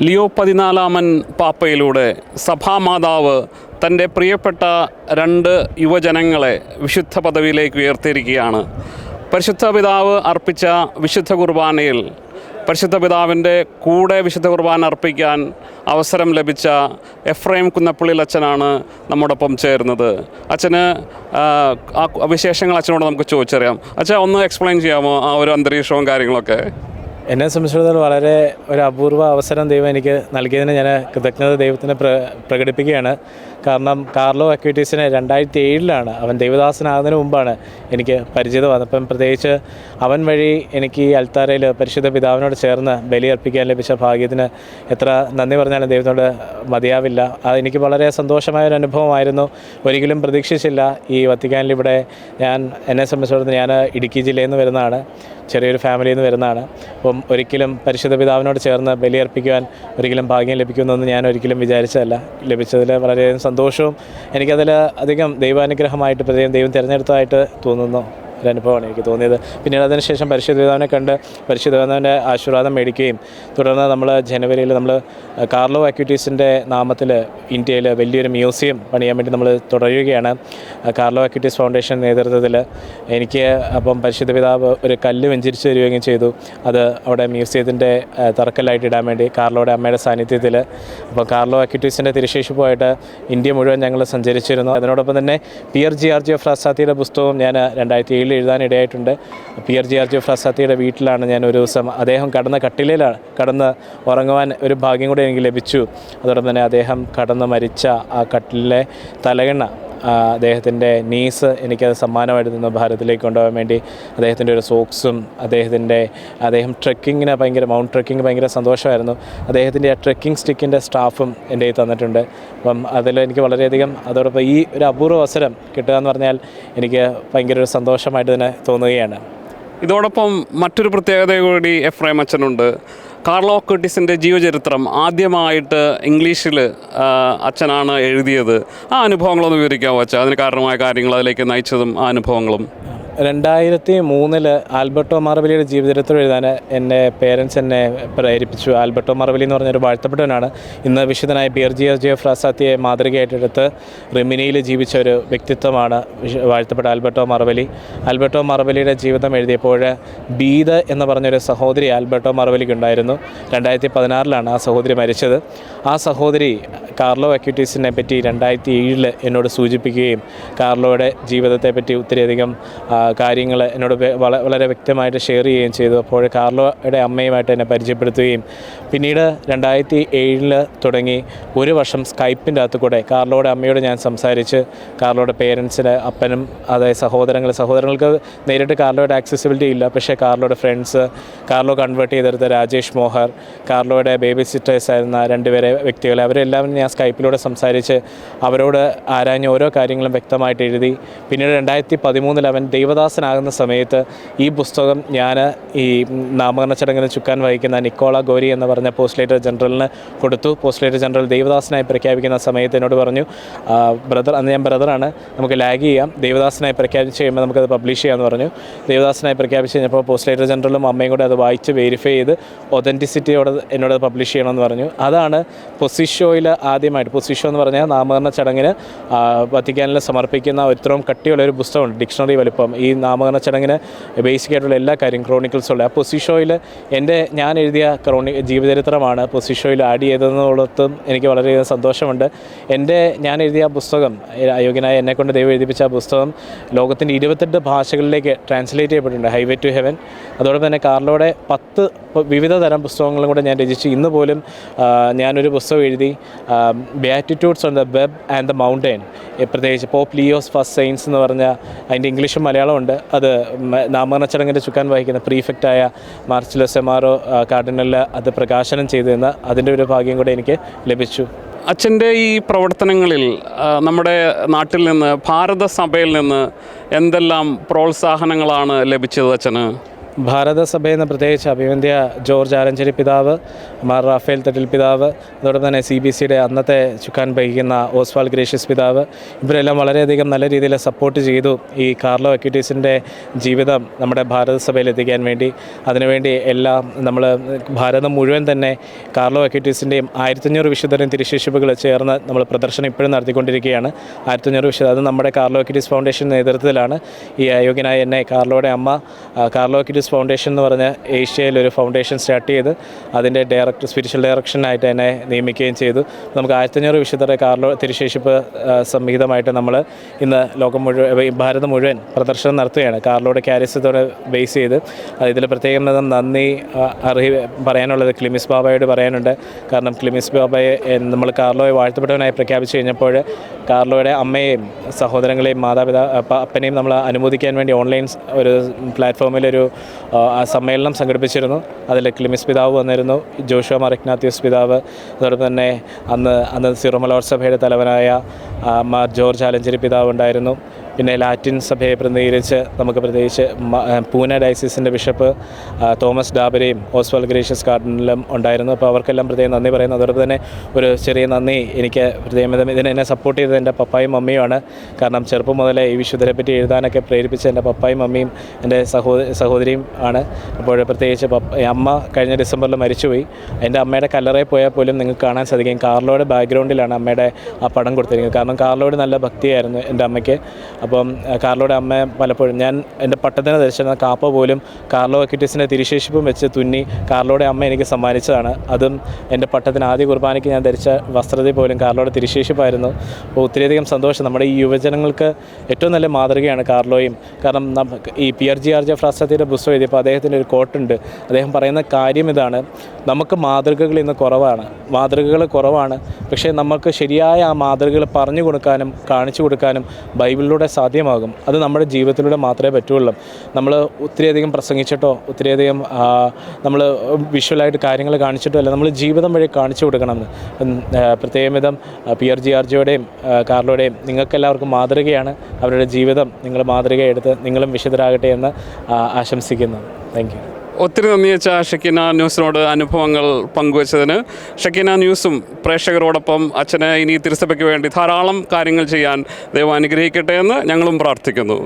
Leo പതിനാലാമൻ പാപ്പയിലൂടെ സഭാമാതാവ് തന്റെ പ്രിയപ്പെട്ട രണ്ട് യുവജനങ്ങളെ വിശുദ്ധ പദവിയിലേക്ക് ഉയർത്തിയിരിക്കുകയാണ്. പരിശുദ്ധ പിതാവ് അർപ്പിച്ച വിശുദ്ധ കുർബാനയിൽ പരിശുദ്ധ പിതാവിന്റെ കൂടെ വിശുദ്ധ കുർബാന അർപ്പിക്കാൻ അവസരം ലഭിച്ച എഫ്രൈം കുന്നപ്പള്ളിയിൽ അച്ഛനാണ് നമ്മോടൊപ്പം ചേരുന്നത്. അച്ഛന് ആ, വിശേഷങ്ങൾ അച്ഛനോട് നമുക്ക് ചോദിച്ചറിയാം. അച്ഛാ ഒന്ന് എക്സ്പ്ലെയിൻ ചെയ്യാമോ ആ ഒരു അന്തരീക്ഷവും കാര്യങ്ങളൊക്കെ? എന്നെ സംബന്ധിച്ചിടത്തോളം വളരെ ഒരു അപൂർവ അവസരം ദൈവം എനിക്ക് നൽകിയതിന് ഞാൻ കൃതജ്ഞത ദൈവത്തിന് പ്ര പ്രകടിപ്പിക്കുകയാണ്. കാരണം കാർലോ അക്യൂറ്റീസിനെ രണ്ടായിരത്തി ഏഴിലാണ് അവൻ ദൈവദാസനാകുന്നതിന് മുമ്പാണ് എനിക്ക് പരിചിതമാകുന്നത് അപ്പം പ്രത്യേകിച്ച് അവൻ വഴി എനിക്ക് ഈ അൽത്താരയിൽ പരിശുദ്ധ പിതാവിനോട് ചേർന്ന് ബലിയർപ്പിക്കാൻ ലഭിച്ച ഭാഗ്യത്തിന് എത്ര നന്ദി പറഞ്ഞാലും ദൈവത്തോട് മതിയാവില്ല. അത് എനിക്ക് വളരെ സന്തോഷമായ ഒരു അനുഭവമായിരുന്നു. ഒരിക്കലും പ്രതീക്ഷിച്ചില്ല ഈ വത്തിക്കാനിൽ ഇവിടെ ഞാൻ എന്നെ സംബന്ധിച്ചിടത്തോളം ഞാൻ ഇടുക്കി ജില്ലയിൽ നിന്ന് വരുന്നതാണ്. ചെറിയൊരു ഫാമിലിയിൽ നിന്ന് വരുന്നതാണ്. അപ്പം ഒരിക്കലും പരിശുദ്ധ പിതാവിനോട് ചേർന്ന് ബലിയർപ്പിക്കുവാൻ ഒരിക്കലും ഭാഗ്യം ലഭിക്കുമെന്നൊന്നും ഞാൻ ഒരിക്കലും വിചാരിച്ചതല്ല. ലഭിച്ചതിൽ വളരെയധികം സന്തോഷവും എനിക്കതിൽ അധികം ദൈവാനുഗ്രഹമായിട്ട് പ്രത്യേകം ദൈവം തിരഞ്ഞെടുത്തതായിട്ട് തോന്നുന്നു. ഒരു അനുഭവമാണ് എനിക്ക് തോന്നിയത്. പിന്നീട് അതിനുശേഷം പരിശുദ്ധ പിതാവിനെ കണ്ട് പരിശുദ്ധ പിതാവിന്റെ ആശീർവാദം മേടിക്കുകയും തുടർന്ന് നമ്മൾ ജനുവരിയിൽ നമ്മൾ കാർലോ ആക്യൂറ്റീസിന്റെ നാമത്തിൽ ഇന്ത്യയിൽ വലിയൊരു മ്യൂസിയം പണിയാൻ വേണ്ടി നമ്മൾ തുടരുകയാണ്. കാർലോ ആക്യൂറ്റീസ് ഫൗണ്ടേഷൻ നേതൃത്വത്തിൽ എനിക്ക് അപ്പം പരിശുദ്ധ പിതാവ് ഒരു കല്ല് വെഞ്ചരിച്ച് തരികയും ചെയ്തു. അത് അവിടെ മ്യൂസിയത്തിന്റെ തറക്കല്ലായിട്ട് ഇടാൻ വേണ്ടി കാർലോയുടെ അമ്മയുടെ സാന്നിധ്യത്തിൽ അപ്പോൾ കാർലോ ആക്യൂറ്റീസിന്റെ പോയിട്ട് ഇന്ത്യ മുഴുവൻ ഞങ്ങൾ സഞ്ചരിച്ചിരുന്നു. അതിനോടൊപ്പം തന്നെ P R G R G എഫ് റസാത്തിയുടെ പുസ്തകവും ഞാൻ രണ്ടായിരത്തി ഏഴിൽ എഴുതാനിടയായിട്ടുണ്ട് P R G R G ഫ്രസാത്തിയുടെ വീട്ടിലാണ് ഞാൻ ഒരു ദിവസം അദ്ദേഹം കടന്ന കട്ടിലയിലാണ് കടന്ന് ഉറങ്ങുവാൻ ഒരു ഭാഗ്യം കൂടി എനിക്ക് ലഭിച്ചു. അതോടൊപ്പം തന്നെ അദ്ദേഹം കടന്ന് മരിച്ച ആ കട്ടിലെ തലകണ്ണ അദ്ദേഹത്തിന്റെ നീസ് എനിക്കത് സമ്മാനമായിട്ട് നിന്ന് ഭാരതത്തിലേക്ക് കൊണ്ടുപോകാൻ വേണ്ടി അദ്ദേഹത്തിന്റെ ഒരു സോക്സും അദ്ദേഹത്തിന്റെ അദ്ദേഹം ട്രെക്കിങ്ങിന് ഭയങ്കര മൗണ്ട് ട്രെക്കിങ് ഭയങ്കര സന്തോഷമായിരുന്നു. അദ്ദേഹത്തിന്റെ ആ ട്രെക്കിംഗ് സ്റ്റിക്കിന്റെ സ്റ്റാഫും എന്റെ കയ്യിൽ തന്നിട്ടുണ്ട്. അപ്പം അതിൽ എനിക്ക് വളരെയധികം അതോടൊപ്പം ഈ ഒരു അപൂർവ അവസരം കിട്ടുക എന്ന് പറഞ്ഞാൽ എനിക്ക് ഭയങ്കര ഒരു സന്തോഷമായിട്ട് തന്നെ തോന്നുകയാണ്. ഇതോടൊപ്പം മറ്റൊരു പ്രത്യേകത കൂടി എഫ്രൈം അച്ഛനുണ്ട്. കാർലോ കെട്ടിസിന്റെ ജീവചരിത്രം ആദ്യമായിട്ട് ഇംഗ്ലീഷിൽ അച്ഛനാണ് എഴുതിയത്. ആ അനുഭവങ്ങളൊന്ന് വിവരിക്കാമോ അച്ഛാ? അതിന് കാരണമായ കാര്യങ്ങൾ അതിലേക്ക് നയിച്ചതും ആ അനുഭവങ്ങളും. രണ്ടായിരത്തി മൂന്നിൽ ആൽബർട്ടോ മാർബലിയുടെ ജീവചരിത്രം എഴുതാൻ എന്റെ പേരൻസ് എന്നെ പ്രേരിപ്പിച്ചു. ആൽബർട്ടോ മാർബലി എന്ന് പറഞ്ഞൊരു വാഴ്ത്തപ്പെട്ടവനാണ്. ഇന്ന് വിശുദ്ധനായ ബിയർ ജി എസ് ജെ ഫ്രാസാത്തിയെ മാതൃകയായിട്ടെടുത്ത് റിമിനിയിൽ ജീവിച്ച ഒരു വ്യക്തിത്വമാണ് വാഴ്ത്തപ്പെട്ട ആൽബർട്ടോ മാർബലി ആൽബർട്ടോ മാർബലിയുടെ ജീവിതം എഴുതിയപ്പോൾ ബീദ എന്ന് പറഞ്ഞൊരു സഹോദരി ആൽബർട്ടോ മാർബലിക്ക് ഉണ്ടായിരുന്നു. രണ്ടായിരത്തി പതിനാറിലാണ് ആ സഹോദരി മരിച്ചത്. ആ സഹോദരി കാർലോ അക്യൂട്ടീസിനെ പറ്റി രണ്ടായിരത്തി ഏഴിൽ എന്നോട് സൂചിപ്പിക്കുകയും കാർലോയുടെ ജീവിതത്തെപ്പറ്റി ഒത്തിരിയധികം കാര്യങ്ങൾ എന്നോട് വളരെ വ്യക്തമായിട്ട് ഷെയർ ചെയ്യുകയും ചെയ്തു. അപ്പോൾ കാർലോയുടെ അമ്മയുമായിട്ട് എന്നെ പരിചയപ്പെടുത്തുകയും പിന്നീട് രണ്ടായിരത്തി ഏഴിൽ തുടങ്ങി ഒരു വർഷം സ്കൈപ്പിന്റെ അകത്ത് കൂടെ കാർലോയുടെ അമ്മയോട് ഞാൻ സംസാരിച്ച് കാർലോയുടെ പേരൻസിന് അപ്പനും അതായത് സഹോദരങ്ങൾ സഹോദരങ്ങൾക്ക് നേരിട്ട് കാർലോയുടെ ആക്സസിബിലിറ്റി ഇല്ല. പക്ഷേ കാർലോയുടെ ഫ്രണ്ട്സ് കാർലോ കൺവേർട്ട് ചെയ്തെടുത്ത രാജേഷ് മോഹർ കാർലോയുടെ ബേബി സിസ്റ്റേഴ്സ് ആയിരുന്ന രണ്ടുപേരെ വ്യക്തികളെ അവരെല്ലാവരും ഞാൻ സ്കൈപ്പിലൂടെ സംസാരിച്ച് അവരോട് ആരാഞ്ഞ ഓരോ കാര്യങ്ങളും വ്യക്തമായിട്ട് എഴുതി. പിന്നീട് രണ്ടായിരത്തി പതിമൂന്നിൽ അവൻ ദൈവദാസനാകുന്ന സമയത്ത് ഈ പുസ്തകം ഞാൻ ഈ നാമകരണ ചടങ്ങിന് ചുക്കാൻ വഹിക്കുന്ന നിക്കോള ഗോരി എന്ന് പറഞ്ഞ പോസ്റ്റ്ലേറ്റർ ജനറലിന് കൊടുത്തു. പോസ്റ്റ്ലേറ്റർ ജനറൽ ദേവദാസനായി പ്രഖ്യാപിക്കുന്ന സമയത്ത് എന്നോട് പറഞ്ഞു ബ്രദർ അന്ന് ഞാൻ ബ്രദറാണ് നമുക്ക് ലാഗ് ചെയ്യാം. ദേവദാസനായി പ്രഖ്യാപിച്ച് കഴിയുമ്പോൾ നമുക്കത് പബ്ലിഷ് ചെയ്യാമെന്ന് പറഞ്ഞു. ദേവദാസനായി പ്രഖ്യാപിച്ച് കഴിഞ്ഞപ്പോൾ പോസ്റ്റ്ലേറ്റർ ജനറലും അമ്മയും കൂടെ അത് വായിച്ച് വെരിഫൈ ചെയ്ത് ഒതന്റിസിറ്റിയോട് എന്നോട് പബ്ലിഷ് ചെയ്യണമെന്ന് പറഞ്ഞു. അതാണ് പൊസിഷോയിൽ ആദ്യമായിട്ട്. പൊസിഷോ എന്ന് പറഞ്ഞാൽ നാമകരണ ചടങ്ങിന് വത്തിക്കാനിൽ സമർപ്പിക്കുന്ന ഇത്രയും കട്ടിയുള്ള ഒരു പുസ്തകമുണ്ട്. ഡിക്ഷണറി വലുപ്പം. ഈ നാമകരണ ചടങ്ങിന് ബേസിക് ആയിട്ടുള്ള എല്ലാ കാര്യം ക്രോണിക്കിൾസ് ഉള്ള. ആ പൊസിഷോയിൽ എന്റെ ഞാൻ എഴുതിയ ക്രോണി ജീവചരിത്രമാണ് പൊസിഷോയിൽ ആഡ് ചെയ്തതെന്നുള്ളതും എനിക്ക് വളരെയധികം സന്തോഷമുണ്ട്. എന്റെ ഞാൻ എഴുതിയ പുസ്തകം അയോഗ്യനായ എന്നെക്കൊണ്ട് ദൈവം എഴുതിപ്പിച്ച ആ പുസ്തകം ലോകത്തിന്റെ ഇരുപത്തെട്ട് ഭാഷകളിലേക്ക് ട്രാൻസ്ലേറ്റ് ചെയ്യപ്പെട്ടിട്ടുണ്ട് ഹൈവേ ടു ഹെവൻ അതോടൊപ്പം തന്നെ കാർലോടെ പത്ത് വിവിധ തരം പുസ്തകങ്ങളും കൂടെ ഞാൻ രചിച്ചു. ഇന്ന് പോലും ഞാനൊരു പുസ്തകം എഴുതി Beatitudes on the web and the mountain പ്രത്യേകിച്ച് പോപ്പ് ലിയോസ് ഫസ്റ്റ് സയൻസ് എന്ന് പറഞ്ഞ അതിന്റെ ഇംഗ്ലീഷും മലയാളമുണ്ട് അത് നാമകരണ ചടങ്ങിന്റെ ചുക്കാൻ വഹിക്കുന്ന പ്രീഫെക്റ്റായ മാർച്ചിലോ സെമാറോ കാർഡിനലിൽ അത് പ്രകാശനം ചെയ്തു തന്ന അതിന്റെ ഒരു ഭാഗ്യം കൂടെ എനിക്ക് ലഭിച്ചു. അച്ഛന്റെ ഈ പ്രവർത്തനങ്ങളിൽ നമ്മുടെ നാട്ടിൽ നിന്ന് ഭാരത സഭയിൽ നിന്ന് എന്തെല്ലാം പ്രോത്സാഹനങ്ങളാണ് ലഭിച്ചത് അച്ഛന്? ഭാരതസഭയിൽ നിന്ന് പ്രത്യേകിച്ച് അഭിവന്ധ്യ ജോർജ് ആലഞ്ചേരി പിതാവ് മാർ റാഫേൽ തട്ടിൽ പിതാവ് അതോടൊപ്പം തന്നെ സി ബി സിയുടെ അന്നത്തെ ചുക്കാൻ വഹിക്കുന്ന ഓസ്വാൾ ഗ്രേഷ്യസ് പിതാവ് ഇവരെല്ലാം വളരെയധികം നല്ല രീതിയിൽ സപ്പോർട്ട് ചെയ്തു ഈ കാർലോ അക്യൂട്ടീസിന്റെ ജീവിതം നമ്മുടെ ഭാരതസഭയിൽ എത്തിക്കാൻ വേണ്ടി. അതിനുവേണ്ടി എല്ലാം നമ്മൾ ഭാരതം മുഴുവൻ തന്നെ കാർലോ അക്യൂട്ടീസിന്റെയും ആയിരത്തഞ്ഞൂറ് വിശുദ്ധരും തിരുശേഷിപ്പുകൾ ചേർന്ന് നമ്മൾ പ്രദർശനം ഇപ്പോഴും നടത്തിക്കൊണ്ടിരിക്കുകയാണ്. ആയിരത്തഞ്ഞൂറ് വിശുദ്ധ അത് നമ്മുടെ കാർലോ അക്യൂട്ടീസ് ഫൗണ്ടേഷൻ നേതൃത്വത്തിലാണ് ഈ അയോഗ്യനായ എന്നെ കാർലോയുടെ അമ്മ കാർലോ അക്യൂറ്റീസ് ഫൗണ്ടേഷൻ എന്ന് പറഞ്ഞ ഏഷ്യയിൽ ഒരു ഫൗണ്ടേഷൻ സ്റ്റാർട്ട് ചെയ്ത് അതിന്റെ ഡയറക്ടർ സ്പിരിച്വൽ ഡയറക്ഷനായിട്ട് എന്നെ നിയമിക്കുകയും ചെയ്തു. നമുക്ക് ആയിരത്തഞ്ഞൂറ് വിശുദ്ധരെ കാർലോ തിരുശേഷിപ്പ് സംഹിതമായിട്ട് നമ്മൾ ഇന്ന് ലോകം മുഴുവൻ ഭാരതം മുഴുവൻ പ്രദർശനം നടത്തുകയാണ്. കാർലോയുടെ ക്യാരിസത്തോടെ ബേസ് ചെയ്ത് ഇതിൽ പ്രത്യേകം നന്ദി അറി പറയാനുള്ളത് ക്ലിമിസ് ബാബയോട് പറയാനുണ്ട്. കാരണം ക്ലിമിസ് ബാബയെ നമ്മൾ കാർലോയെ വാഴ്ത്തപ്പെട്ടവനായി പ്രഖ്യാപിച്ചു കഴിഞ്ഞപ്പോൾ കാർലോയുടെ അമ്മയെയും സഹോദരങ്ങളെയും മാതാപിതാ അപ്പ- അപ്പനെയും നമ്മൾ അനുമോദിക്കാൻ വേണ്ടി ഓൺലൈൻ ഒരു പ്ലാറ്റ്ഫോമിൽ ഒരു സമ്മേളനം സംഘടിപ്പിച്ചിരുന്നു. അതിൽ ക്ലിമിസ് പിതാവ് വന്നിരുന്നു. ജോഷുവ മറക്നാത്യൂസ് പിതാവ്. അതോടൊപ്പം തന്നെ അന്ന് അന്ന് സിറോമലോർ സഭയുടെ തലവനായ മാർ ജോർജ് ആലഞ്ചേരി പിതാവ് ഉണ്ടായിരുന്നു. പിന്നെ ലാറ്റിൻ സഭയെ പ്രതിനിധീകരിച്ച് നമുക്ക് പ്രത്യേകിച്ച് പൂന ഡയസിസിന്റെ ബിഷപ്പ് തോമസ് ഡാബരയും ഓസ്വാൾ ഗ്രേഷ്യസ് ഗാർഡനിലും ഉണ്ടായിരുന്നു. അപ്പോൾ അവർക്കെല്ലാം പ്രത്യേകം നന്ദി പറയുന്നു. അതോടൊപ്പം തന്നെ ഒരു ചെറിയ നന്ദി എനിക്ക് പ്രത്യേകം ഇത് ഇതിനെ എന്നെ സപ്പോർട്ട് ചെയ്തത് എന്റെ പപ്പായും മമ്മിയുമാണ്. കാരണം ചെറുപ്പം മുതലേ ഈ വിശുദ്ധരെ പറ്റി എഴുതാനൊക്കെ പ്രേരിപ്പിച്ച എന്റെ പപ്പായും മമ്മിയും എന്റെ സഹോദരി സഹോദരിയും ആണ്. അപ്പോൾ പ്രത്യേകിച്ച് അമ്മ കഴിഞ്ഞ ഡിസംബറിൽ മരിച്ചുപോയി. എന്റെ അമ്മയുടെ കല്ലറയിൽ പോയാൽ പോലും നിങ്ങൾക്ക് കാണാൻ സാധിക്കും. കാർലോയുടെ ബാക്ക്ഗ്രൗണ്ടിലാണ് അമ്മയുടെ ആ പടം കൊടുത്തിരിക്കുന്നത്. കാരണം കാർലോയുടെ നല്ല ഭക്തിയായിരുന്നു എന്റെ അമ്മയ്ക്ക്. അപ്പം കാർലോയുടെ അമ്മ പലപ്പോഴും ഞാൻ എന്റെ പട്ടത്തിന് ധരിച്ചിരുന്ന കാപ്പ പോലും കാർലോ അക്യൂറ്റീസിന്റെ തിരിശേഷിപ്പും വെച്ച് തുന്നി കാർലോയുടെ അമ്മ എനിക്ക് സമ്മാനിച്ചതാണ്. അതും എന്റെ പട്ടത്തിന് ആദ്യ കുർബാനയ്ക്ക് ഞാൻ ധരിച്ച വസ്ത്രത്തിൽ പോലും കാർലോയുടെ തിരിശേഷിപ്പായിരുന്നു. അപ്പോൾ ഒത്തിരിയധികം സന്തോഷം. നമ്മുടെ ഈ യുവജനങ്ങൾക്ക് ഏറ്റവും നല്ല മാതൃകയാണ് കാർലോയും. കാരണം ഈ പി ആർ ജി ആർ ജെ ഫ്രാസ്തത്തിന്റെ പുസ്തകം എഴുതിയപ്പോൾ അദ്ദേഹത്തിന്റെ ഒരു കോട്ടുണ്ട് അദ്ദേഹം പറയുന്ന കാര്യം ഇതാണ്. നമുക്ക് മാതൃകകൾ ഇന്ന് കുറവാണ്. മാതൃകകൾ കുറവാണ്. പക്ഷേ നമുക്ക് ശരിയായ ആ മാതൃകകൾ പറഞ്ഞു കൊടുക്കാനും കാണിച്ചു കൊടുക്കാനും ബൈബിളിലൂടെ സാധ്യമാകും. അത് നമ്മുടെ ജീവിതത്തിലൂടെ മാത്രമേ പറ്റുള്ളൂ നമ്മൾ ഒത്തിരിയധികം പ്രസംഗിച്ചിട്ടോ ഒത്തിരിയധികം നമ്മൾ വിഷ്വലായിട്ട് കാര്യങ്ങൾ കാണിച്ചിട്ടോ അല്ല നമ്മൾ ജീവിതം വഴി കാണിച്ചു കൊടുക്കണം എന്ന്. ഉം, ആ, പ്രത്യേകം വിധം പി ആർ ജി ആർ ജിയുടെയും നിങ്ങൾക്കെല്ലാവർക്കും മാതൃകയാണ്. അവരുടെ ജീവിതം നിങ്ങൾ മാതൃകയെടുത്ത് നിങ്ങളും വിശുദ്ധരാകട്ടെ എന്ന് ആശംസിക്കുന്നു. Thank you. ഒത്തിരി നന്ദി വെച്ച ഷക്കീന ന്യൂസിനോട് അനുഭവങ്ങൾ പങ്കുവച്ചതിന്. ഷക്കീന ന്യൂസും പ്രേക്ഷകരോടൊപ്പം അച്ഛനെ ഇനി തിരുസഭയ്ക്ക് വേണ്ടി ധാരാളം കാര്യങ്ങൾ ചെയ്യാൻ ദൈവം അനുഗ്രഹിക്കട്ടെ എന്ന് ഞങ്ങളും പ്രാർത്ഥിക്കുന്നു.